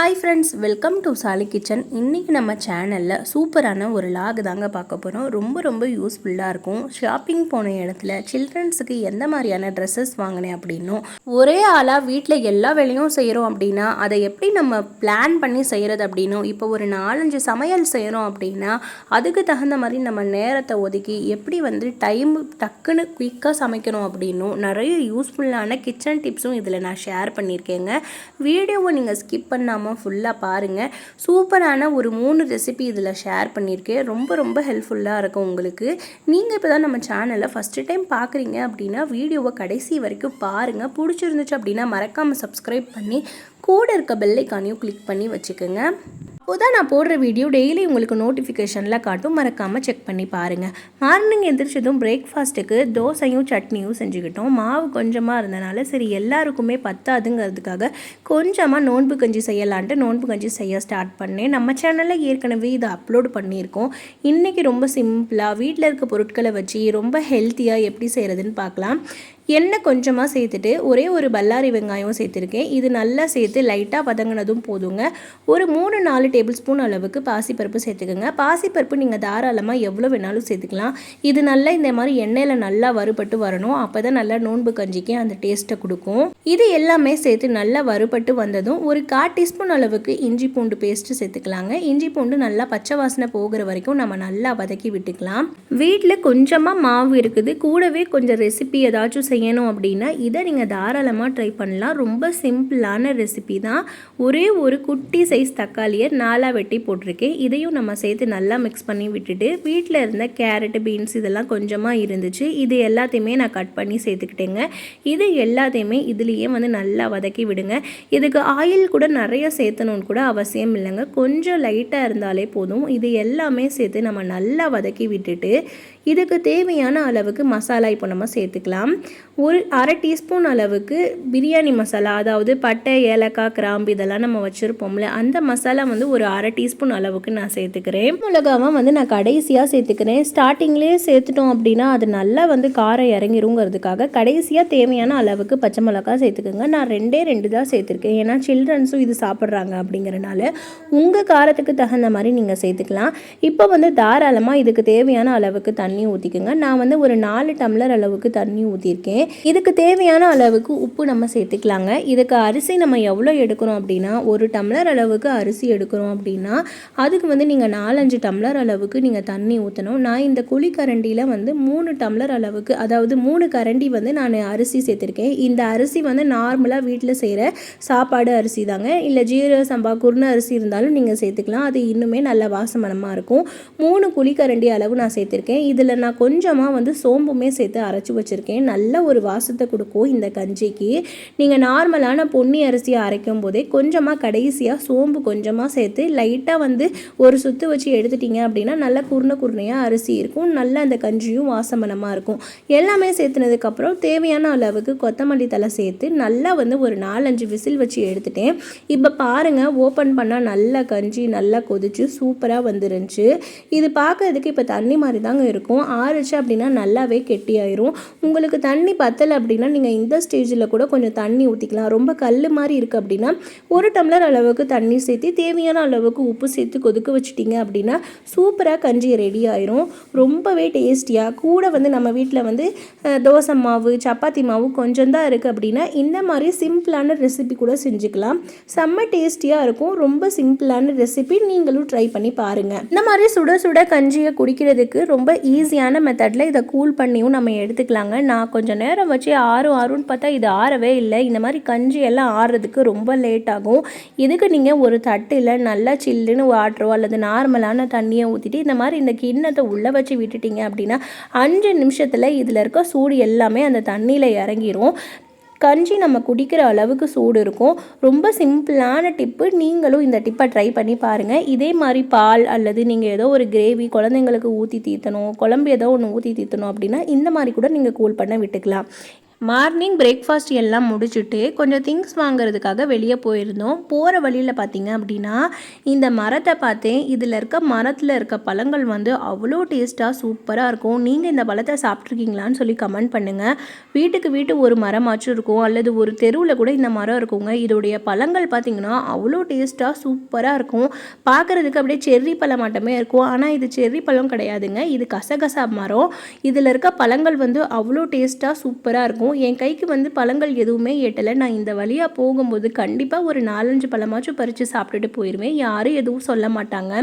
Hi friends welcome to Sali kitchen இன்றைக்கி நம்ம சேனலில் சூப்பரான ஒரு லாக் தாங்க பார்க்க போகிறோம் ரொம்ப ரொம்ப யூஸ்ஃபுல்லாக இருக்கும். ஷாப்பிங் போன இடத்துல சில்ட்ரன்ஸுக்கு எந்த மாதிரியான ட்ரெஸ்ஸஸ் வாங்கினேன் அப்படின்னும் ஒரே ஆளாக வீட்டில் எல்லா வேலையும் செய்கிறோம் அப்படின்னா அதை எப்படி நம்ம பிளான் பண்ணி செய்கிறது அப்படின்னும் இப்போ ஒரு நாலஞ்சு சமையல் செய்கிறோம் அப்படின்னா அதுக்கு தகுந்த மாதிரி நம்ம நேரத்தை ஒதுக்கி எப்படி வந்து டைம் டக்குன்னு குயிக்காக சமைக்கணும் அப்படின்னும் நிறைய யூஸ்ஃபுல்லான கிச்சன் டிப்ஸும் இதில் நான் ஷேர் பண்ணியிருக்கேங்க. வீடியோவை நீங்கள் ஸ்கிப் பண்ணாமல் ஃபுல்லாக பாருங்கள் சூப்பரான ஒரு மூணு ரெசிபி இதில் ஷேர் பண்ணியிருக்கேன். ரொம்ப ரொம்ப ஹெல்ப்ஃபுல்லாக இருக்கும் உங்களுக்கு. நீங்கள் இப்போ தான் நம்ம சேனலை ஃபஸ்ட்டு டைம் பார்க்குறீங்க அப்படின்னா வீடியோவை கடைசி வரைக்கும் பாருங்கள் பிடிச்சிருந்துச்சு அப்படின்னா மறக்காமல் சப்ஸ்கிரைப் பண்ணி கூட இருக்க பெல்லைக்கானையும் கிளிக் பண்ணி வச்சுக்கோங்க. அப்போதான் நான் போடுற வீடியோ டெய்லி உங்களுக்கு நோட்டிஃபிகேஷனில் காட்டும். மறக்காமல் செக் பண்ணி பாருங்கள் மார்னிங் எந்திரிச்சதும் பிரேக்ஃபாஸ்ட்டுக்கு தோசையும் சட்னியும் செஞ்சுக்கிட்டோம். மாவு கொஞ்சமாக இருந்தனால சரி எல்லாருக்குமே பத்தாதுங்கிறதுக்காக கொஞ்சமாக நோன்பு கஞ்சி செய்யலான்ட்டு நோன்பு கஞ்சி செய்ய ஸ்டார்ட் பண்ணேன். நம்ம சேனலில் ஏற்கனவே இதை அப்லோட் பண்ணியிருக்கோம். இன்றைக்கி ரொம்ப சிம்பிளாக வீட்டில் இருக்க பொருட்களை வச்சு ரொம்ப ஹெல்த்தியாக எப்படி செய்கிறதுன்னு பார்க்கலாம். எண்ணெய் கொஞ்சமாக சேர்த்துட்டு ஒரே ஒரு பல்லாரி வெங்காயம் சேர்த்துருக்கேன். இது நல்லா சேர்த்து லைட்டாக வதங்கினதும் போதுங்க. ஒரு மூணு நாலு டேபிள் ஸ்பூன் அளவுக்கு பாசிப்பருப்பு சேர்த்துக்கோங்க. பாசிப்பருப்பு நீங்கள் தாராளமாக எவ்வளோ வேணாலும் சேர்த்துக்கலாம். இது நல்லா இந்த மாதிரி எண்ணெயில் நல்லா வறுபட்டு வரணும். அப்போ தான் நல்லா நோன்பு கஞ்சிக்கு அந்த டேஸ்ட்டை கொடுக்கும். இது எல்லாமே சேர்த்து நல்லா வறுபட்டு வந்ததும் ஒரு கால் டீஸ்பூன் அளவுக்கு இஞ்சி பூண்டு பேஸ்ட்டு சேர்த்துக்கலாங்க. இஞ்சி பூண்டு நல்லா பச்சை வாசனை போகிற வரைக்கும் நம்ம நல்லா வதக்கி விட்டுக்கலாம். வீட்டில் கொஞ்சமாக மாவு இருக்குது. கூடவே கொஞ்சம் ரெசிபி ஏதாச்சும் செய்யணும் அப்படின்னா இதை நீங்கள் தாராளமாக ட்ரை பண்ணலாம். ரொம்ப சிம்பிளான ரெசிபி தான். ஒரே ஒரு குட்டி சைஸ் தக்காளியை நாலாக வெட்டி போட்டிருக்கேன். இதையும் நம்ம சேர்த்து நல்லா மிக்ஸ் பண்ணி விட்டுட்டு வீட்டில் இருந்த கேரட் பீன்ஸ் இதெல்லாம் கொஞ்சமாக இருந்துச்சு. இது எல்லாத்தையுமே நான் கட் பண்ணி சேர்த்துக்கிட்டேங்க. இது எல்லாத்தையுமே இதுலேயே வந்து நல்லா வதக்கி விடுங்க. இதுக்கு ஆயில் கூட நிறைய சேர்த்தணும்னு கூட அவசியம் இல்லைங்க. கொஞ்சம் லைட்டாக இருந்தாலே போதும். இது எல்லாமே சேர்த்து நம்ம நல்லா வதக்கி விட்டுட்டு இதுக்கு தேவையான அளவுக்கு மசாலா இப்போ நம்ம சேர்த்துக்கலாம். ஒரு அரை டீஸ்பூன் அளவுக்கு பிரியாணி மசாலா அதாவது பட்டை ஏலக்காய் கிராம்பு இதெல்லாம் நம்ம வச்சுருப்போம்ல அந்த மசாலா வந்து ஒரு அரை டீஸ்பூன் அளவுக்கு நான் சேர்த்துக்கிறேன். மிளகாவும் வந்து நான் கடைசியாக சேர்த்துக்கிறேன். ஸ்டார்டிங்லேயே சேர்த்துட்டோம் அப்படின்னா அது நல்லா வந்து காரம் இறங்கிருங்கிறதுக்காக கடைசியாக தேவையான அளவுக்கு பச்சை மிளகா சேர்த்துக்கோங்க. நான் ரெண்டே ரெண்டு தான் சேர்த்துருக்கேன். ஏன்னா சில்ட்ரன்ஸும் இது சாப்பிட்றாங்க அப்படிங்கிறனால உங்கள் காரத்துக்கு தகுந்த மாதிரி நீங்கள் சேர்த்துக்கலாம். இப்போ வந்து தாராளமாக இதுக்கு தேவையான அளவுக்கு தண்ணி தண்ணி ஊற்றிக்கோங்க நான் வந்து ஒரு நாலு டம்ளர் அளவுக்கு தண்ணி ஊற்றிருக்கேன் இதுக்கு தேவையான அளவுக்கு உப்பு நம்ம சேர்த்துக்கலாங்க. இதுக்கு அரிசி நம்ம எவ்வளோ எடுக்கிறோம் அப்படின்னா ஒரு டம்ளர் அளவுக்கு அரிசி எடுக்கிறோம் அப்படின்னா அதுக்கு வந்து நீங்கள் நாலஞ்சு டம்ளர் அளவுக்கு நீங்கள் தண்ணி ஊற்றணும் நான் இந்த குழிக்கரண்டியில் வந்து மூணு டம்ளர் அளவுக்கு அதாவது மூணு கரண்டி வந்து நான் அரிசி சேர்த்துருக்கேன். இந்த அரிசி வந்து நார்மலாக வீட்டில் செய்கிற சாப்பாடு அரிசி தாங்க. இல்லை ஜீரக சம்பா குருண அரிசி இருந்தாலும் நீங்கள் சேர்த்துக்கலாம். அது இன்னுமே நல்ல வாசமனமாக இருக்கும். மூணு குழிக்கரண்டி அளவு நான் சேர்த்துருக்கேன். இதில் நான் கொஞ்சமாக வந்து சோம்புமே சேர்த்து அரைச்சி வச்சுருக்கேன். நல்ல ஒரு வாசத்தை கொடுக்கும் இந்த கஞ்சிக்கு. நீங்கள் நார்மலான பொன்னி அரிசியை அரைக்கும் போதே கொஞ்சமாக கடைசியாக சோம்பு கொஞ்சமாக சேர்த்து லைட்டாக வந்து ஒரு சுத்து வச்சு எடுத்துட்டீங்க அப்படின்னா நல்லா குருணை குருணையாக அரிசி இருக்கும். நல்ல அந்த கஞ்சியும் வாசமனமாக இருக்கும். எல்லாமே சேர்த்துனதுக்கப்புறம் தேவையான அளவுக்கு கொத்தமல்லி தலை சேர்த்து நல்லா வந்து ஒரு நாலஞ்சு விசில் வச்சு எடுத்துட்டேன். இப்போ பாருங்கள் ஓப்பன் பண்ணால் நல்லா கஞ்சி நல்லா கொதிச்சு சூப்பராக வந்துருந்துச்சு. இது பார்க்கறதுக்கு இப்போ தண்ணி மாதிரி தாங்க இருக்கும். ஆறுச்சு அப்படின்னா நல்லாவே கெட்டியாயிரும். உங்களுக்கு தண்ணி பத்தலை அப்படின்னா நீங்கள் இந்த ஸ்டேஜில் கூட கொஞ்சம் தண்ணி ஊற்றிக்கலாம் ரொம்ப கல் மாதிரி இருக்குது அப்படின்னா ஒரு டம்ளர் அளவுக்கு தண்ணி சேர்த்து தேவையான அளவுக்கு உப்பு சேர்த்து கொதிக்க வச்சுட்டிங்க அப்படின்னா சூப்பராக கஞ்சி ரெடி ஆயிரும். ரொம்பவே டேஸ்டியாக கூட வந்து நம்ம வீட்டில் வந்து தோசை மாவு சப்பாத்தி மாவு கொஞ்சம் தான் இருக்குது அப்படின்னா இந்த மாதிரி சிம்பிளான ரெசிபி கூட செஞ்சுக்கலாம். செம்ம டேஸ்டியாக இருக்கும். ரொம்ப சிம்பிளான ரெசிபி நீங்களும் ட்ரை பண்ணி பாருங்கள் இந்த மாதிரி சுட சுட கஞ்சியை குடிக்கிறதுக்கு ரொம்ப ஈஸியான மெத்தடில் இதை கூல் பண்ணியும் நம்ம எடுத்துக்கலாங்க. நான் கொஞ்சம் நேரம் வச்சு ஆறும் ஆறுன்னு பார்த்தா இது ஆறவே இல்லை. இந்த மாதிரி கஞ்சி எல்லாம் ஆறுறதுக்கு ரொம்ப லேட் ஆகும். இதுக்கு நீங்கள் ஒரு தட்டில் நல்லா சில்லுன்னு வாட்டரோ அல்லது நார்மலான தண்ணியை ஊற்றிட்டு இந்த மாதிரி இந்த கிண்ணத்தை உள்ளே வச்சு விட்டுட்டீங்க அப்படின்னா அஞ்சு நிமிஷத்தில் இதில் இருக்க சூடு எல்லாமே அந்த தண்ணியில் இறங்கிடும் கஞ்சி நம்ம குடிக்கிற அளவுக்கு சூடு இருக்கும். ரொம்ப சிம்பிளான டிப்பு. நீங்களும் இந்த டிப்பை ட்ரை பண்ணி பாருங்கள் இதே மாதிரி பால் அல்லது நீங்கள் ஏதோ ஒரு கிரேவி குழந்தைங்களுக்கு ஊற்றி தீர்த்தணும் குழம்பு ஏதோ ஒன்று ஊற்றி தீர்த்தணும் அப்படின்னா இந்த மாதிரி கூட நீங்கள் கூல் பண்ண விட்டுக்கலாம். மார்னிங் பிரேக்ஃபாஸ்ட் எல்லாம் முடிச்சுட்டு கொஞ்சம் திங்ஸ் வாங்குறதுக்காக வெளியே போயிருந்தோம். போகிற வழியில் பார்த்தீங்க அப்படின்னா இந்த மரத்தை பார்த்தேன். இதில் இருக்க மரத்தில் இருக்க பழங்கள் வந்து அவ்வளோ டேஸ்ட்டாக சூப்பராக இருக்கும். நீங்கள் இந்த பழத்தை சாப்பிட்ருக்கீங்களான்னு சொல்லி கமெண்ட் பண்ணுங்கள் வீட்டுக்கு வீட்டு ஒரு மரமாச்சும் இருக்கும். அல்லது ஒரு தெருவில் கூட இந்த மரம் இருக்குங்க. இதோடைய பழங்கள் பார்த்தீங்கன்னா அவ்வளோ டேஸ்ட்டாக சூப்பராக இருக்கும். பார்க்குறதுக்கு அப்படியே செர்ரி பழம் மட்டுமே இருக்கும். ஆனால் இது செர்ரி பழம் கிடையாதுங்க. இது கசகசா மரம். இதில் இருக்க பழங்கள் வந்து அவ்வளோ டேஸ்ட்டாக சூப்பராக இருக்கும். என் கைக்கு வந்து பழங்கள் எதுவுமே எட்டலை நான் இந்த வழியாக போகும்போது கண்டிப்பாக ஒரு நாலஞ்சு பழமாச்சும் பறித்து சாப்பிட்டுட்டு போயிடுவேன் யாரும் எதுவும் சொல்ல மாட்டாங்க.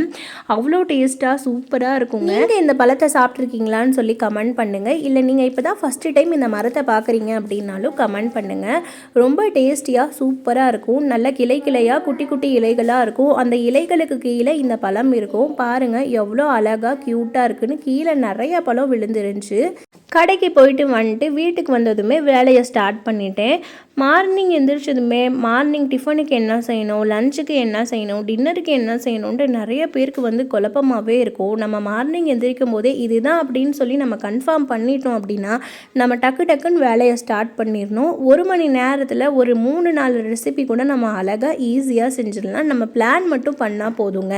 அவ்வளோ டேஸ்ட்டாக சூப்பராக இருக்குங்க. நீங்கள் இந்த பழத்தை சாப்பிட்ருக்கீங்களான்னு சொல்லி கமெண்ட் பண்ணுங்கள் இல்லை நீங்கள் இப்போ தான் ஃபஸ்ட்டு டைம் இந்த மரத்தை பார்க்குறீங்க அப்படின்னாலும் கமெண்ட் பண்ணுங்கள் ரொம்ப டேஸ்டியாக சூப்பராக இருக்கும். நல்ல கிளை கிளையாக குட்டி குட்டி இலைகளாக இருக்கும். அந்த இலைகளுக்கு கீழே இந்த பழம் இருக்கும். பாருங்கள் எவ்வளோ அழகாக க்யூட்டாக இருக்குன்னு. கீழே நிறைய பழம் விழுந்துருந்துச்சு. கடைக்கு போயிட்டு வந்துட்டு வீட்டுக்கு வந்ததுமே வேலையை ஸ்டார்ட் பண்ணிட்டேன். மார்னிங் எந்திரிச்சதுமே மார்னிங் டிஃபனுக்கு என்ன செய்யணும் லஞ்சுக்கு என்ன செய்யணும் டின்னருக்கு என்ன செய்யணுன்ட்டு நிறைய பேருக்கு வந்து குழப்பமாகவே இருக்கும். நம்ம மார்னிங் எந்திரிக்கும் போதே இதுதான் அப்படின்னு சொல்லி நம்ம கன்ஃபார்ம் பண்ணிட்டோம் அப்படின்னா நம்ம டக்கு டக்குன்னு வேலையை ஸ்டார்ட் பண்ணிடணும். ஒரு மணி நேரத்தில் ஒரு மூணு நாலு ரெசிபி கூட நம்ம அழகாக ஈஸியாக செஞ்சிடலாம். நம்ம பிளான் மட்டும் பண்ணால் போதுங்க.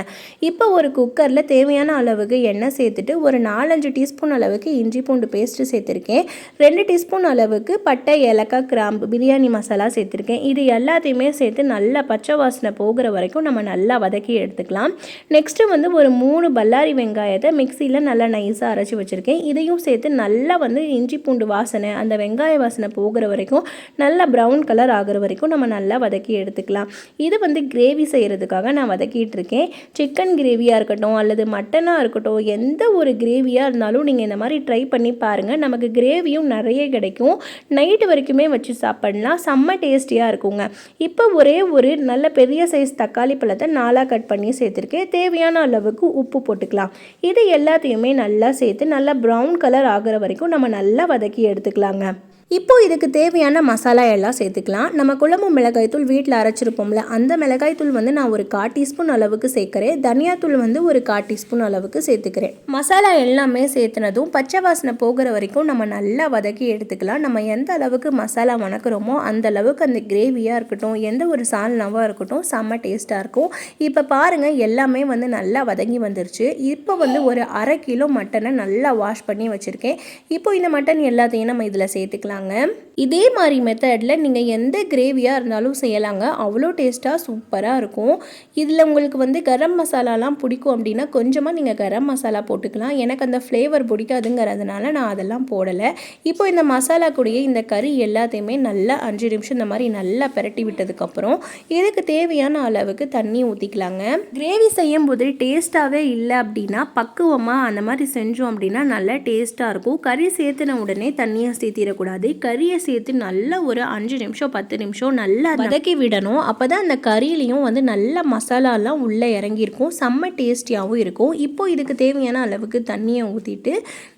இப்போ ஒரு குக்கரில் தேவையான அளவுக்கு எண்ணெய் சேர்த்துட்டு ஒரு நாலஞ்சு டீஸ்பூன் அளவுக்கு இஞ்சி பூண்டு பேஸ்ட் பேஸ்ட்டு சேர்த்துருக்கேன். ரெண்டு டீஸ்பூன் அளவுக்கு பட்டை ஏலக்காய் கிராம்பு பிரியாணி மசாலா சேர்த்துருக்கேன். இது எல்லாத்தையுமே சேர்த்து நல்லா பச்சை வாசனை போகிற வரைக்கும் நம்ம நல்லா வதக்கி எடுத்துக்கலாம். நெக்ஸ்ட்டு வந்து ஒரு மூணு பல்லாரி வெங்காயத்தை மிக்சியில் நல்லா நைஸாக அரைச்சி வச்சுருக்கேன். இதையும் சேர்த்து நல்லா வந்து இஞ்சி பூண்டு வாசனை அந்த வெங்காய வாசனை போகிற வரைக்கும் நல்லா ப்ரௌன் கலர் ஆகிற வரைக்கும் நம்ம நல்லா வதக்கி எடுத்துக்கலாம். இது வந்து கிரேவி செய்கிறதுக்காக நான் வதக்கிட்டு இருக்கேன். சிக்கன் கிரேவியாக இருக்கட்டும் அல்லது மட்டனாக இருக்கட்டும் எந்த ஒரு கிரேவியாக இருந்தாலும் நீங்கள் இந்த மாதிரி ட்ரை பண்ணி பாருங்கள் நமக்கு கிரேவியும் நிறைய கிடைக்கும். நைட்டு வரைக்குமே வச்சு சாப்பிட்லாம். செம்ம டேஸ்டியாக இருக்குங்க. இப்போ ஒரே ஒரு நல்ல பெரிய சைஸ் தக்காளி பழத்தை நாலாக கட் பண்ணி சேர்த்துருக்கேன். தேவையான அளவுக்கு உப்பு போட்டுக்கலாம். இது எல்லாத்தையுமே நல்லா சேர்த்து நல்லா ப்ரௌன் கலர் ஆகிற வரைக்கும் நம்ம நல்லா வதக்கி எடுத்துக்கலாங்க. இப்போது இதுக்கு தேவையான மசாலா எல்லாம் சேர்த்துக்கலாம். நம்ம குழம்பு மிளகாய்த்தூள் வீட்டில் அரைச்சிருப்போம்ல அந்த மிளகாய்த்தூள் வந்து நான் ஒரு கால் டீஸ்பூன் அளவுக்கு சேர்க்குறேன். தனியாத்தூள் வந்து ஒரு கால் டீஸ்பூன் அளவுக்கு சேர்த்துக்கிறேன். மசாலா எல்லாமே சேர்த்துனதும் பச்சை வாசனை போகிற வரைக்கும் நம்ம நல்லா வதக்கி எடுத்துக்கலாம். நம்ம எந்த அளவுக்கு மசாலா வணக்குறோமோ அந்த அளவுக்கு அந்த கிரேவியாக இருக்கட்டும் எந்த ஒரு சால்னாவாக இருக்கட்டும் செம்ம டேஸ்ட்டாக இருக்கும். இப்போ பாருங்கள் எல்லாமே வந்து நல்லா வதங்கி வந்துருச்சு. இப்போ வந்து ஒரு அரை கிலோ மட்டனை நல்லா வாஷ் பண்ணி வச்சுருக்கேன். இப்போ இந்த மட்டன் எல்லாத்தையும் நம்ம இதில் சேர்த்துக்கலாம். செய்கிறாங்க இதே மாதிரி மெத்தடில் நீங்கள் எந்த கிரேவியாக இருந்தாலும் செய்யலாங்க. அவ்வளோ டேஸ்ட்டாக சூப்பராக இருக்கும். இதில் உங்களுக்கு வந்து கரம் மசாலாலாம் பிடிக்கும் அப்படின்னா கொஞ்சமாக நீங்கள் கரம் மசாலா போட்டுக்கலாம். எனக்கு அந்த ஃப்ளேவர் பிடிக்காதுங்கிறதுனால நான் அதெல்லாம் போடலை. இப்போ இந்த மசாலா கூடயே இந்த கறி எல்லாத்தையுமே நல்லா அஞ்சு நிமிஷம் இந்த மாதிரி நல்லா பரட்டி விட்டதுக்கப்புறம் இதுக்கு தேவையான அளவுக்கு தண்ணி ஊற்றிக்கலாங்க கிரேவி செய்யும் போது டேஸ்ட்டாகவே இல்லை அப்படின்னா பக்குவமாக அந்த மாதிரி செஞ்சோம் அப்படின்னா நல்லா டேஸ்ட்டாக இருக்கும். கறி சேர்த்துன உடனே தண்ணியை சேர்த்திடக்கூடாது. கறியை சேர்த்து நல்லா ஒரு அஞ்சு நிமிஷம் பத்து நிமிஷம் நல்லா வதக்கி விடணும். அப்போ தான் அந்த கறியிலையும் வந்து நல்ல மசாலாலாம் உள்ளே இறங்கியிருக்கும். செம்ம டேஸ்டியாகவும் இருக்கும். இப்போ இதுக்கு தேவையான அளவுக்கு தண்ணியை ஊற்றிட்டு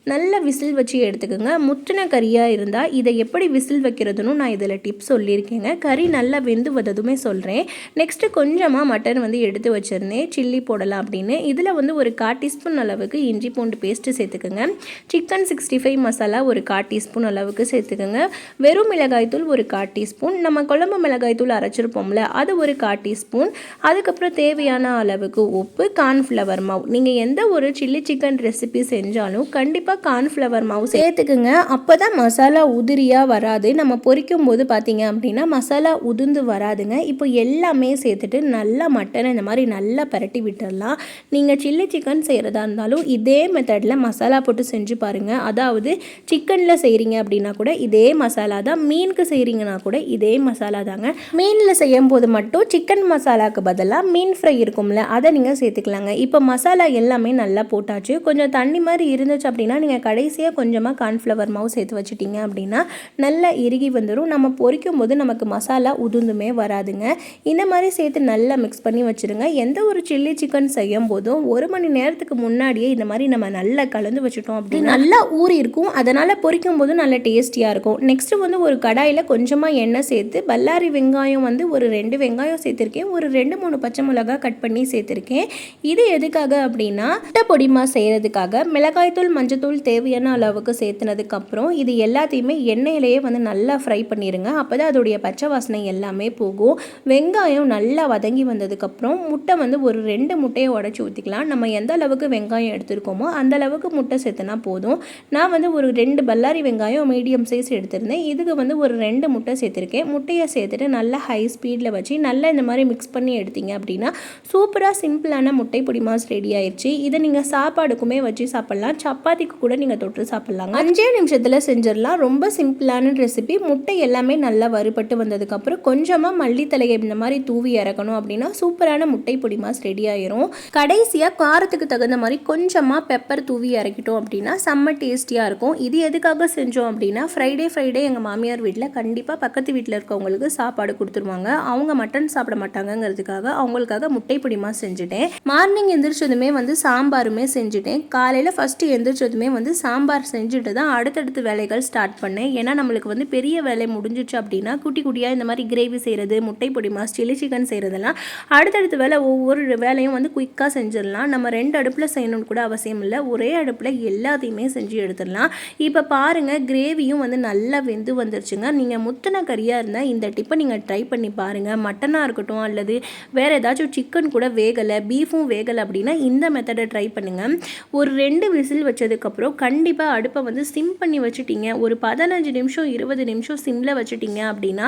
நல்ல விசில் வச்சு எடுத்துக்கோங்க. முற்றின கறியாக இருந்தால் இதை எப்படி விசில் வைக்கிறதுன்னு நான் இதில் டிப்ஸ் சொல்லியிருக்கேங்க. கறி நல்லா வெந்து வந்ததுமே சொல்கிறேன் நெக்ஸ்ட்டு கொஞ்சமாக மட்டன் வந்து எடுத்து வச்சுருந்தேன். சில்லி போடலாம் அப்படின்னு. இதில் வந்து ஒரு கால் டீஸ்பூன் அளவுக்கு இஞ்சி பூண்டு பேஸ்ட்டு சேர்த்துக்கோங்க. சிக்கன் சிக்ஸ்டி ஃபைவ் மசாலா ஒரு கால் டீஸ்பூன் அளவுக்கு சேர்த்துக்கோங்க. வெறும் மிளகாய்த்தூள் ஒரு கால் டீஸ்பூன். நம்ம குழம்பு மிளகாய்த்தூள் அரைச்சிருப்போம்ல அது ஒரு கால் டீஸ்பூன். அதுக்கப்புறம் தேவையான அளவுக்கு உப்பு கார்ன்ஃப்ளவர் மாவு. நீங்கள் எந்த ஒரு சில்லி சிக்கன் ரெசிபி செஞ்சாலும் கண்டிப்பாக கண்டிப்பாக கார்ன்ஃப்ளவர் மாவு சேர்த்துக்குங்க. அப்போ தான் மசாலா உதிரியாக வராது. நம்ம பொரிக்கும் போது பார்த்தீங்க அப்படின்னா மசாலா உதிர்ந்து வராதுங்க. இப்போ எல்லாமே சேர்த்துட்டு நல்லா மட்டனை இந்த மாதிரி நல்லா பரட்டி விட்டுடலாம். நீங்கள் சில்லி சிக்கன் செய்கிறதா இருந்தாலும் இதே மெத்தடில் மசாலா போட்டு செஞ்சு பாருங்கள் அதாவது சிக்கனில் செய்கிறீங்க அப்படின்னா கூட இதே மசாலா தான். மீனுக்கு செய்கிறீங்கன்னா கூட இதே மசாலா தாங்க. மீனில் செய்யும் போது மட்டும் சிக்கன் மசாலாவுக்கு பதிலாக மீன் ஃப்ரை இருக்கும்ல அதை நீங்கள் சேர்த்துக்கலாங்க. இப்போ மசாலா எல்லாமே நல்லா போட்டாச்சு. கொஞ்சம் தண்ணி மாதிரி இருந்துச்சு அப்படின்னா நீங்கள் கடைசியாக கொஞ்சமாக கார்ன்ஃப்ளவர் மாவு சேர்த்து வச்சுட்டிங்க அப்படின்னா நல்லா இறுகி வந்துடும் நம்ம பொரிக்கும் போது நமக்கு மசாலா உதுந்துமே வராதுங்க. இந்த மாதிரி சேர்த்து நல்லா மிக்ஸ் பண்ணி வச்சுருங்க. எந்த ஒரு சில்லி சிக்கன் செய்யும் போதும் ஒரு மணி நேரத்துக்கு முன்னாடியே இந்த மாதிரி நம்ம நல்லா கலந்து வச்சுட்டோம் அப்படின்னு நல்லா ஊறி இருக்கும். அதனால் பொரிக்கும் போது நல்ல டேஸ்டியாக இருக்கும். நெக்ஸ்ட்டு வந்து ஒரு கடாயில் கொஞ்சமாக எண்ணெய் சேர்த்து பல்லாரி வெங்காயம் வந்து ஒரு ரெண்டு வெங்காயம் சேர்த்துருக்கேன். ஒரு ரெண்டு மூணு பச்சை மிளகா கட் பண்ணி சேர்த்துருக்கேன். இது எதுக்காக அப்படின்னா முட்டை பொடிமா செய்கிறதுக்காக மிளகாய்த்தூள் மஞ்சத்தூள் மஞ்சத்தூள் தேவையான அளவுக்கு சேர்த்துனதுக்கப்புறம் இது எல்லாத்தையுமே எண்ணெயிலேயே வந்து நல்லா ஃப்ரை பண்ணிடுங்க அப்போ தான் அதோடைய பச்சை வாசனை எல்லாமே போகும். வெங்காயம் நல்லா வதங்கி வந்ததுக்கப்புறம் முட்டை வந்து ஒரு ரெண்டு முட்டையை உடச்சி ஊற்றிக்கலாம் நம்ம எந்த அளவுக்கு வெங்காயம் எடுத்துருக்கோமோ அந்த அளவுக்கு முட்டை சேர்த்துனா போதும். நான் வந்து ஒரு ரெண்டு பல்லாரி வெங்காயம் மீடியம் சைஸ் எடுத்திருந்தேன். இதுக்கு வந்து ஒரு ரெண்டு முட்டை சேர்த்துருக்கேன். முட்டையை சேர்த்துட்டு நல்லா ஹை ஸ்பீடில் வச்சு நல்லா இந்த மாதிரி மிக்ஸ் பண்ணி எடுத்தீங்க அப்படின்னா சூப்பராக சிம்பிளான முட்டை பொடி மாஸ் ரெடி ஆயிடுச்சு இதை நீங்கள் சாப்பாடுக்குமே வச்சு சாப்பிட்லாம். சப்பாத்திக்கு கூட நீங்கள் தொட்டு சாப்பிட்லாங்க. அஞ்சே நிமிஷத்தில் செஞ்சிடலாம். ரொம்ப சிம்பிளான ரெசிபி முட்டை எல்லாமே நல்லா வறுபட்டு வந்ததுக்கப்புறம் கொஞ்சமாக மல்லித்தலையை இந்த மாதிரி தூவி இறக்கணும் அப்படின்னா சூப்பரான முட்டை பொடி மாஸ் ரெடி ஆயிரும். கடைசியாக காரத்துக்கு தகுந்த மாதிரி கொஞ்சமாக பெப்பர் தூவி இறக்கிட்டோம் அப்படின்னா செம்ம டேஸ்டியாக இருக்கும். இது எதுக்காக செஞ்சோம் அப்படின்னா ஃப்ரைடே ஃப்ரைடே எங்கள் மாமியார் வீட்டில் கண்டிப்பாக பக்கத்து வீட்டில் இருக்கவங்களுக்கு சாப்பாடு கொடுத்துருவாங்க. அவங்க மட்டன் சாப்பிட மாட்டாங்கங்கிறதுக்காக அவங்களுக்காக முட்டை பொடிமா செஞ்சுட்டேன். மார்னிங் எந்திரிச்சதுமே வந்து சாம்பாருமே செஞ்சுட்டேன். காலையில் ஃபஸ்ட்டு எந்திரிச்சதுமே வந்து சாம்பார் செஞ்சுட்டு தான் அடுத்தடுத்து வேலைகள் ஸ்டார்ட் பண்ணேன். ஏன்னா நம்மளுக்கு வந்து பெரிய வேலை முடிஞ்சிச்சு அப்படின்னா குட்டி குட்டியாக இந்த மாதிரி கிரேவி செய்கிறது முட்டை பொடிமா சில்லி சிக்கன் செய்கிறதெல்லாம் அடுத்தடுத்து வேலை ஒவ்வொரு வேலையும் வந்து குயிக்காக செஞ்சிடலாம். நம்ம ரெண்டு அடுப்பில் செய்யணும்னு கூட அவசியம் இல்லை. ஒரே அடுப்பில் எல்லாத்தையுமே செஞ்சு எடுத்துடலாம். இப்போ பாருங்கள் கிரேவியும் வந்து நல்லா வெந்து வந்துருச்சுங்க. நீங்கள் முத்தின கறியாக இருந்தால் இந்த டிப்பை நீங்கள் ட்ரை பண்ணி பாருங்கள் மட்டனாக இருக்கட்டும் அல்லது வேறு ஏதாச்சும் சிக்கன் கூட வேகலை பீஃபும் வேகலை அப்படின்னா இந்த மெத்தடை ட்ரை பண்ணுங்கள் ஒரு ரெண்டு விசில் வச்சதுக்கப்புறம் கண்டிப்பாக அடுப்பை வந்து சிம் பண்ணி வச்சுட்டீங்க. ஒரு பதினஞ்சு நிமிஷம் இருபது நிமிஷம் சிம்மில் வச்சுட்டீங்க அப்படின்னா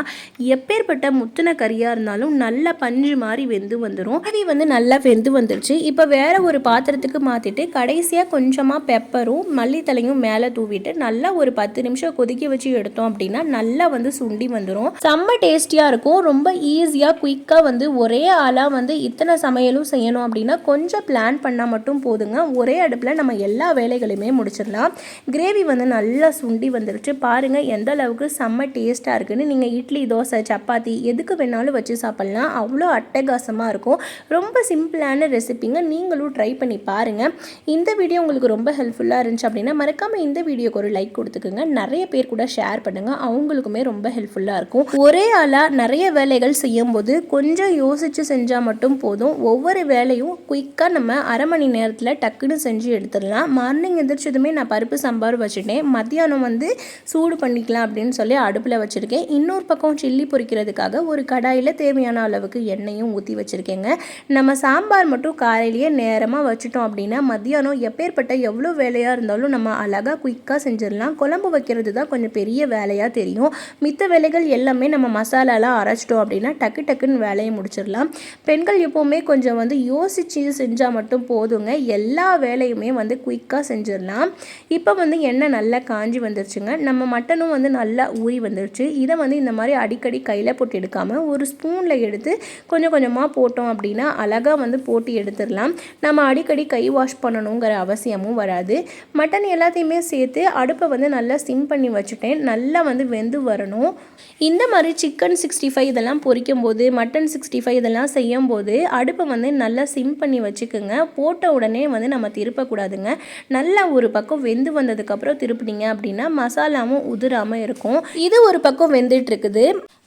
எப்பேற்பட்ட முத்தின கறியாக இருந்தாலும் நல்லா பஞ்சு மாதிரி வெந்து வந்துடும் கறி வந்து நல்லா வெந்து வந்துருச்சு. இப்போ வேற ஒரு பாத்திரத்துக்கு மாற்றிட்டு கடைசியாக கொஞ்சமாக பெப்பரும் மல்லித்தலையும் மேலே தூவிட்டு நல்லா ஒரு பத்து நிமிஷம் கொதிக்க வச்சு எடுத்தோம் அப்படின்னா நல்லா வந்து சுண்டி வந்துடும் செம்ம டேஸ்டியாக இருக்கும். ரொம்ப ஈஸியாக குயிக்காக வந்து ஒரே ஆளாக வந்து இத்தனை சமையலும் செய்யணும் அப்படின்னா கொஞ்சம் பிளான் பண்ணால் மட்டும் போதுங்க. ஒரே அடுப்பில் நம்ம எல்லா வேலைகளையுமே முடிச்சிடலாம். கிரேவி வந்து நல்லா சுண்டி வந்துருச்சு. பாருங்கள் எந்த அளவுக்கு செம்ம டேஸ்ட்டாக இருக்குதுன்னு நீங்கள் இட்லி தோசை சப்பாத்தி எதுக்கு வேணாலும் வச்சு சாப்பிட்லாம். அவ்வளோ அட்டகாசமாக இருக்கும். ரொம்ப சிம்பிளான ரெசிபிங்க நீங்களும் ட்ரை பண்ணி பாருங்கள் இந்த வீடியோ உங்களுக்கு ரொம்ப ஹெல்ப்ஃபுல்லாக இருந்துச்சு அப்படின்னா மறக்காமல் இந்த வீடியோக்கு ஒரு லைக் கொடுத்துக்குங்க. நிறைய பேர் கூட ஷேர் பண்ணுங்கள் அவங்களுக்குமே ரொம்ப ஹெல்ப்ஃபுல்லாக இருக்கும். ஒரே ஆளாக நிறைய வேலைகள் செய்யும்போது கொஞ்சம் யோசித்து செஞ்சால் மட்டும் போதும். ஒவ்வொரு வேலையும் குயிக்காக நம்ம அரை மணி நேரத்தில் டக்குன்னு செஞ்சு எடுத்துடலாம். மார்னிங் எந்திரிச்சதுமே நான் பருப்பு சாம்பார் வச்சுட்டேன். மத்தியானம் வந்து சூடு பண்ணிக்கலாம் அப்படின்னு சொல்லி அடுப்பில் வச்சுருக்கேன். இன்னொரு பக்கம் சில்லி பொரிக்கிறதுக்காக ஒரு கடாயில் தேவையான அளவுக்கு எண்ணெயும் ஊற்றி வச்சுருக்கேங்க. நம்ம சாம்பார் மட்டும் காலையிலேயே நேரமாக வச்சுட்டோம் அப்படின்னா மத்தியானம் எப்பேற்பட்ட எவ்வளோ வேலையாக இருந்தாலும் நம்ம அழகாக குயிக்காக செஞ்சிடலாம். குழம்பு வைக்கிறது தான் கொஞ்சம் பெரிய வேலையாக தெரியும். மித்த வேலைகள் எல்லாமே நம்ம மசாலாலாம் அரைச்சிட்டோம் அப்படின்னா டக்கு டக்குன்னு வேலையை முடிச்சிடலாம். பெண்கள் எப்போவுமே கொஞ்சம் வந்து யோசித்து செஞ்சால் மட்டும் போதுங்க. எல்லா வேலையுமே வந்து குயிக்காக செஞ்சிடலாம். இப்போ வந்து எண்ணெய் நல்லா காஞ்சி வந்துருச்சுங்க. நம்ம மட்டனும் வந்து நல்லா ஊறி வந்துருச்சு. இதை வந்து இந்த மாதிரி அடிக்கடி கையில் போட்டு எடுக்காமல் ஒரு ஸ்பூனில் எடுத்து கொஞ்சம் கொஞ்சமாக போட்டோம் அப்படின்னா அழகாக வந்து போட்டு எடுத்துடலாம். நம்ம அடிக்கடி கை வாஷ் பண்ணணுங்கிற அவசியமும் வராது. மட்டன் எல்லாத்தையுமே சேர்த்து அடுப்பை வந்து நல்லா சிம் பண்ணி வச்சுட்டேன். நல்லா வந்து வெந்து வரணும். இந்த மாதிரி சிக்கன் சிக்ஸ்டி ஃபைவ் இதெல்லாம் பொரிக்கும் போது மட்டன் சிக்ஸ்டி ஃபைவ் இதெல்லாம் செய்யும் போது அடுப்பை வந்து நல்லா சிம் பண்ணி வச்சுக்கோங்க. போட்ட உடனே வந்து நம்ம திருப்பக்கூடாதுங்க. நல்லா ஒரு பக்கம் வெந்து வந்ததுக்கப்புறம் திருப்பினீங்க அப்படின்னா மசாலாவும் உதிராமல் இருக்கும். இது ஒரு பக்கம் வெந்துட்டு இருக்குது.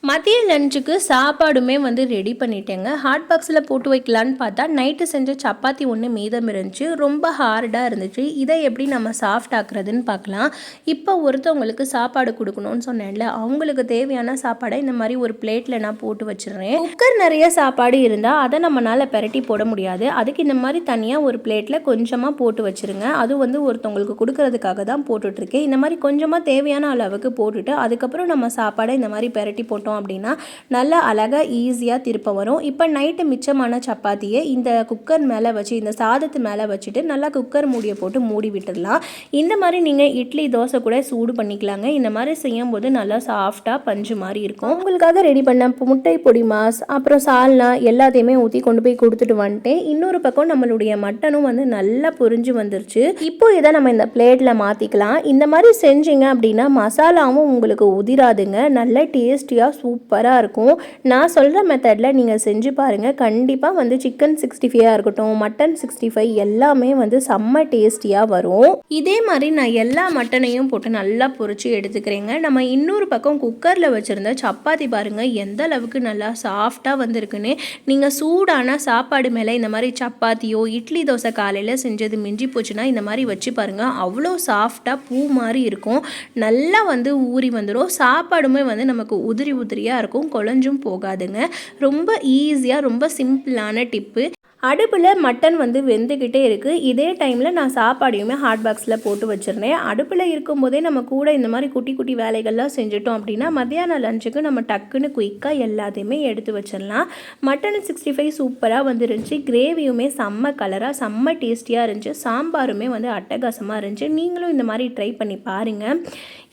மதிய லஞ்சுக்கு சாப்பாடுமே வந்து ரெடி பண்ணிட்டேங்க. ஹாட் பாக்ஸில் போட்டு வைக்கலான்னு பார்த்தா நைட்டு செஞ்ச சப்பாத்தி ஒன்று மீதம் இருந்துச்சு. ரொம்ப ஹார்டாக இருந்துச்சு. இதை எப்படி நம்ம சாஃப்ட் ஆக்குறதுன்னு பார்க்கலாம். இப்போ ஒருத்தவங்களுக்கு சாப்பாடு கொடுக்கணும்னு சொன்னேன்ல அவங்களுக்கு தேவையான சாப்பாடை இந்த மாதிரி ஒரு பிளேட்டில் நான் போட்டு வச்சிடுறேன். குக்கர் நிறைய சாப்பாடு இருந்தால் அதை நம்மளால் பெரட்டி போட முடியாது. அதுக்கு இந்த மாதிரி தனியாக ஒரு பிளேட்டில் கொஞ்சமாக போட்டு வச்சிருங்க. அது வந்து ஒருத்தவங்களுக்கு கொடுக்கறதுக்காக தான் போட்டுட்ருக்கேன் இந்த மாதிரி கொஞ்சமாக தேவையான அளவுக்கு போட்டுட்டு அதுக்கப்புறம் நம்ம சாப்பாடை இந்த மாதிரி பெரட்டி போட்டோம் அப்படின்னா நல்லா அழகாக ஈஸியாக திருப்ப வரும். இப்போ நைட்டு மிச்சமான சப்பாத்தியை இந்த குக்கர் மேலே வச்சு இந்த சாதத்து மேலே வச்சுட்டு நல்லா குக்கர் மூடியை போட்டு மூடி விட்டுடலாம் இந்த மாதிரி நீங்கள் இட்லி தோசை கூட சூடு பண்ணிக்கலாங்க. இந்த மாதிரி செய்யும் போது நல்லா சாஃப்டாக பஞ்சு மாதிரி இருக்கும். உங்களுக்காக ரெடி பண்ண முட்டை பொடி மாஸ் அப்புறம் சால்னா எல்லாத்தையுமே ஊற்றி கொண்டு போய் கொடுத்துட்டு வந்துட்டேன். இன்னொரு பக்கம் நம்மளுடைய மட்டனும் வந்து நல்லா பொரிஞ்சு வந்துருச்சு. இப்போ இதை நம்ம இந்த பிளேட்டில் மாற்றிக்கலாம் இந்த மாதிரி செஞ்சீங்க அப்படின்னா மசாலாவும் உங்களுக்கு உதிராதுங்க. நல்ல டேஸ்டியாக சூப்பராக இருக்கும். நான் சொல்கிற மெத்தடில் நீங்கள் செஞ்சு பாருங்கள் கண்டிப்பாக வந்து சிக்கன் சிக்ஸ்டி ஃபைவாக இருக்கட்டும் மட்டன் சிக்ஸ்டி ஃபைவ் எல்லாமே வந்து செம்ம டேஸ்டியாக வரும். இதே மாதிரி நான் எல்லா மட்டனையும் போட்டு நல்லா பொரிச்சு எடுத்துக்கிறேங்க. நம்ம இன்னொரு பக்கம் குக்கரில் வச்சுருந்த சப்பாத்தி பாருங்கள் எந்த அளவுக்கு நல்லா சாஃப்டாக வந்திருக்குன்னு. நீங்கள் சூடான சாப்பாடு மேலே இந்த மாதிரி சப்பாத்தியோ இட்லி தோசை காலையில் செஞ்சது மிஞ்சி போச்சுன்னா இந்த மாதிரி வச்சு பாருங்கள் அவ்வளோ சாஃப்டாக பூ மாதிரி இருக்கும். நல்லா வந்து ஊறி வந்துடும் சாப்பாடுமே வந்து நமக்கு உதிரி உதிரியாக இருக்கும். குழஞ்சும் போகாதுங்க. ரொம்ப ஈஸியாக ரொம்ப சிம்பிளான டிப்பு அடுப்பில் மட்டன் வந்து வெந்துக்கிட்டே இருக்குது இதே டைமில் நான் சாப்பாடையுமே ஹாட் பாக்ஸில் போட்டு வச்சுருந்தேன். அடுப்பில் இருக்கும்போதே நம்ம கூட இந்த மாதிரி குட்டி குட்டி வேலைகள்லாம் செஞ்சுட்டோம் அப்படின்னா மத்தியான லஞ்சுக்கு நம்ம டக்குன்னு குயிக்காக எல்லாத்தையுமே எடுத்து வச்சிடலாம். மட்டன் சிக்ஸ்டி ஃபைவ் சூப்பராக வந்துருந்துச்சு. கிரேவியுமே செம்ம கலராக செம்ம டேஸ்டியாக இருந்துச்சு. சாம்பாருமே வந்து அட்டகாசமாக இருந்துச்சு. நீங்களும் இந்த மாதிரி ட்ரை பண்ணி பாருங்கள்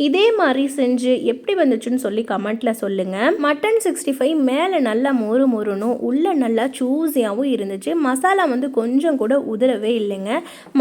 இதே மாதிரி செஞ்சு எப்படி வந்துச்சுன்னு சொல்லி கமெண்ட்டில் சொல்லுங்கள் மட்டன் சிக்ஸ்டி ஃபைவ் மேலே நல்லா மொறு மொறுனும் உள்ளே நல்லா சூஸியாகவும் இருந்துச்சு. மசாலா வந்து கொஞ்சம் கூட உதறவே இல்லைங்க.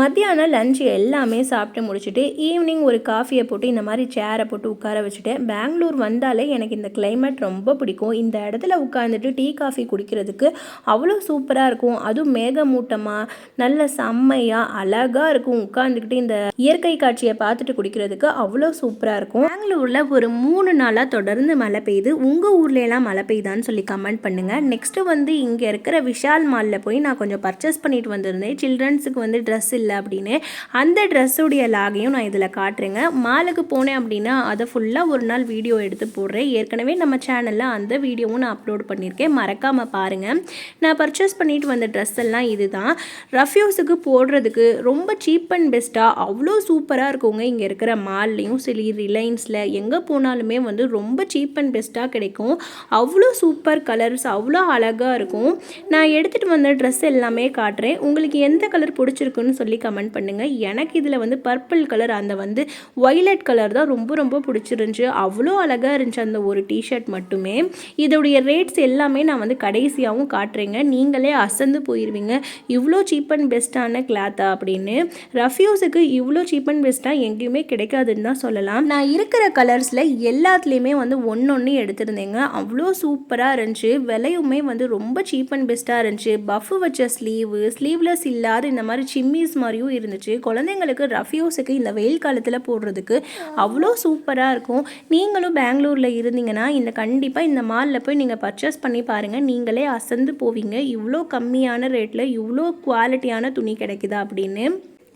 மத்தியானம் லஞ்ச் எல்லாமே சாப்பிட்டு முடிச்சுட்டு ஈவினிங் ஒரு காஃபியை போட்டு இந்த மாதிரி சேரை போட்டு உட்கார வச்சுட்டேன் பெங்களூர் வந்தாலே எனக்கு இந்த கிளைமேட் ரொம்ப பிடிக்கும். இந்த இடத்துல உட்காந்துட்டு டீ காஃபி குடிக்கிறதுக்கு அவ்வளோ சூப்பராக இருக்கும். அதுவும் மேகமூட்டமாக நல்ல செம்மையாக அழகாக இருக்கும். உட்காந்துக்கிட்டு இந்த இயற்கை காட்சியை பார்த்துட்டு குடிக்கிறதுக்கு அவ்வளோ சூப்பராக இருக்கும். பெங்களூரில் ஒரு மூணு நாளாக தொடர்ந்து மழை பெய்யுது. உங்கள் ஊர்லலாம் மழை பெய்யுதான்னு சொல்லி கமெண்ட் பண்ணுங்கள் நெக்ஸ்ட்டு வந்து இங்கே இருக்கிற விஷால் மாலில் போய் நான் நான் கொஞ்சம் பர்ச்சேஸ் பண்ணிட்டு வந்திருந்தேன். சில்ட்ரன்ஸுக்கு வந்து ட்ரெஸ் இல்லை அப்படின்னு. அந்த ட்ரெஸ்ஸுடைய லாகையும் நான் இதில் காட்டுறேங்க. மாலுக்கு போனேன் அப்படின்னா அதை ஃபுல்லாக ஒரு நாள் வீடியோ எடுத்து போடுறேன். ஏற்கனவே நம்ம சேனலில் அந்த வீடியோவும் நான் அப்லோட் பண்ணியிருக்கேன். மறக்காமல் பாருங்கள் நான் பர்ச்சேஸ் பண்ணிட்டு வந்த ட்ரெஸ் எல்லாம் இதுதான். ரஃப்யூஸுக்கு போடுறதுக்கு ரொம்ப சீப் அண்ட் பெஸ்ட்டாக அவ்வளோ சூப்பராக இருக்குங்க. இங்கே இருக்கிற மால்லையும் சரி ரிலையன்ஸில் எங்கே போனாலுமே வந்து ரொம்ப சீப் அண்ட் பெஸ்ட்டாக கிடைக்கும். அவ்வளோ சூப்பர் கலர்ஸ் அவ்வளோ அழகாக இருக்கும். நான் எடுத்துகிட்டு வந்த ட்ரெஸ் எல்லாமே காட்டுறேன். உங்களுக்கு எந்த கலர் பிடிச்சிருக்குன்னு சொல்லி கமெண்ட் பண்ணுங்கள் எனக்கு இதில் வந்து பர்பிள் கலர் அந்த வந்து ஒய்லட் கலர் தான் ரொம்ப ரொம்ப பிடிச்சிருந்துச்சு. அவ்வளோ அழகாக இருந்துச்சு அந்த ஒரு டிஷர்ட் மட்டுமே. இதோடைய ரேட்ஸ் எல்லாமே நான் வந்து கடைசியாகவும் காட்டுறேங்க. நீங்களே அசந்து போயிடுவீங்க இவ்வளோ சீப் அண்ட் பெஸ்ட்டான கிளாத்தா அப்படின்னு. ரஃப்யூஸுக்கு இவ்வளோ சீப் அண்ட் பெஸ்ட்டாக எங்கேயுமே கிடைக்காதுன்னு தான் சொல்லலாம். நான் இருக்கிற கலர்ஸில் எல்லாத்துலேயுமே வந்து ஒன்று ஒன்று எடுத்திருந்தேங்க. அவ்வளோ சூப்பராக இருந்துச்சு. விலையுமே வந்து ரொம்ப சீப் அண்ட் பெஸ்ட்டாக இருந்துச்சு. பஃப் வச்ச ஸ்லீவு ஸ்லீவ்லெஸ் இல்லாத இந்த மாதிரி சிம்மிஸ் மாதிரியும் இருந்துச்சு. குழந்தைங்களுக்கு ரஃப்யூஸுக்கு இந்த வெயில் காலத்தில் போடுறதுக்கு அவ்வளோ சூப்பராக இருக்கும். நீங்களும் பெங்களூரில் இருந்தீங்கன்னா இந்த கண்டிப்பாக இந்த மாலில் போய் நீங்கள் பர்ச்சேஸ் பண்ணி பாருங்கள் நீங்களே அசந்து போவீங்க. இவ்வளோ கம்மியான ரேட்டில் இவ்வளோ குவாலிட்டியான துணி கிடைக்குதா அப்படின்னு.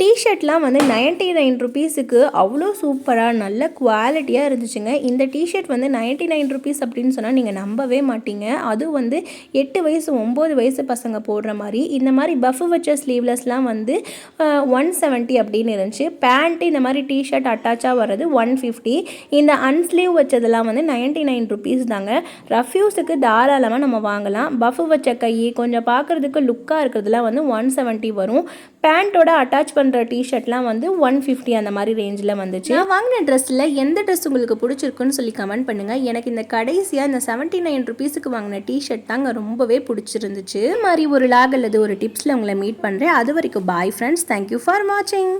டிஷர்ட்லாம் வந்து நைன்ட்டி நைன் ருபீஸுக்கு அவ்வளோ சூப்பராக நல்ல குவாலிட்டியாக இருந்துச்சுங்க. இந்த டிஷர்ட் வந்து நைன்ட்டி நைன் ருபீஸ் அப்படின்னு சொன்னால் நீங்கள் நம்பவே மாட்டீங்க. அதுவும் வந்து எட்டு வயசு ஒம்பது வயசு பசங்க போடுற மாதிரி. இந்த மாதிரி பஃப் வச்ச ஸ்லீவ்லெஸ்லாம் வந்து ஒன் செவன்ட்டி அப்படின்னு இருந்துச்சு. பேண்ட்டு இந்த மாதிரி டிஷர்ட் அட்டாச்சாக வர்றது ஒன் ஃபிஃப்டி இந்த அன்ஸ்லீவ் வச்சதெல்லாம் வந்து நைன்ட்டி நைன் ருபீஸ் தாங்க. ரஃப்யூஸுக்கு தாராளமாக நம்ம வாங்கலாம். பஃப் வச்ச கை கொஞ்சம் பார்க்குறதுக்கு லுக்காக இருக்கிறதுலாம் வந்து ஒன் செவன்ட்டி வரும். பேண்ட்டோட அட்டாச் பண்ணுற டிஷர்ட்லாம் வந்து ஒன் ஃபிஃப்டி அந்த மாதிரி ரேஞ்சில் வந்துச்சு. நான் வாங்கின ட்ரெஸ்ஸில் எந்த ட்ரெஸ் உங்களுக்கு பிடிச்சிருக்குன்னு சொல்லி கமெண்ட் பண்ணுங்கள் எனக்கு இந்த கடைசியாக இந்த செவன்ட்டி நைன் ருபீஸுக்கு வாங்கின டிஷர்ட் தாங்க ரொம்பவே பிடிச்சிருந்துச்சு. மாதிரி ஒரு லாக் அல்லது ஒரு டிப்ஸில் உங்களை மீட் பண்ணுறேன் அது வரைக்கும் பாய் ஃப்ரெண்ட்ஸ் தேங்க்யூ ஃபார் வாட்சிங்